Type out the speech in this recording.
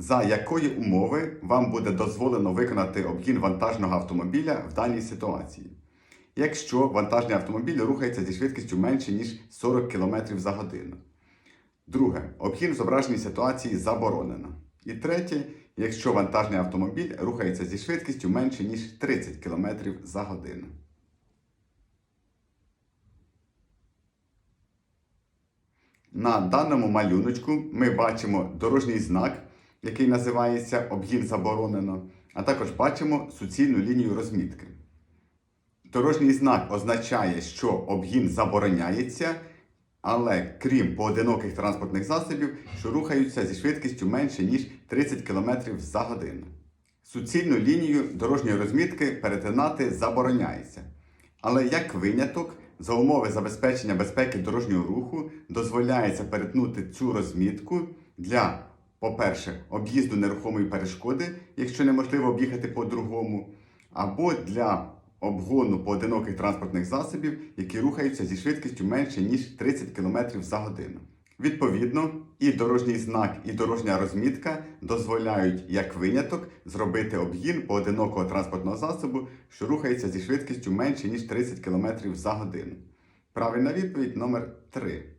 За якої умови вам буде дозволено виконати обгін вантажного автомобіля в даній ситуації? Якщо вантажний автомобіль рухається зі швидкістю менше, ніж 40 км за годину. Друге, обгін в зображеній ситуації заборонено. І третє, якщо вантажний автомобіль рухається зі швидкістю менше, ніж 30 км за годину. На даному малюночку ми бачимо дорожній знак, який називається обгін заборонено, а також бачимо суцільну лінію розмітки. Дорожній знак означає, що обгін забороняється, але крім поодиноких транспортних засобів, що рухаються зі швидкістю менше, ніж 30 км за годину. Суцільну лінію дорожньої розмітки перетинати забороняється. Але як виняток, за умови забезпечення безпеки дорожнього руху дозволяється перетнути цю розмітку для, по-перше, об'їзду нерухомої перешкоди, якщо неможливо об'їхати по-другому, або для обгону поодиноких транспортних засобів, які рухаються зі швидкістю менше, ніж 30 км за годину. Відповідно, і дорожній знак, і дорожня розмітка дозволяють як виняток зробити обгін поодинокого транспортного засобу, що рухається зі швидкістю менше, ніж 30 км за годину. Правильна відповідь номер 3.